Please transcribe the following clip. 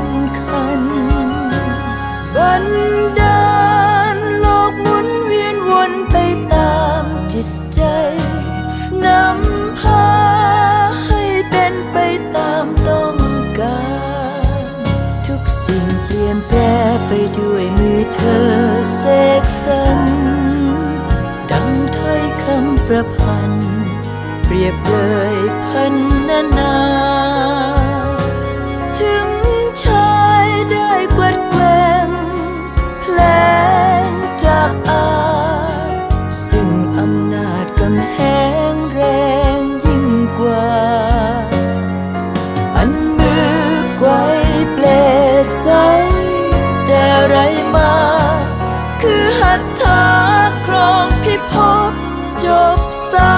ำคัญ บันดาลโลกหมุนเวียนวนไปตามจิตใจ นำพาให้เป็นไปตามต้องการ ทุกสิ่งเปลี่ยนแปรไปด้วยมือเธอเสกสรรดังถ้อยคำประพันธ์เปรียบเลยพันนานา เธอครองพิภพจบสา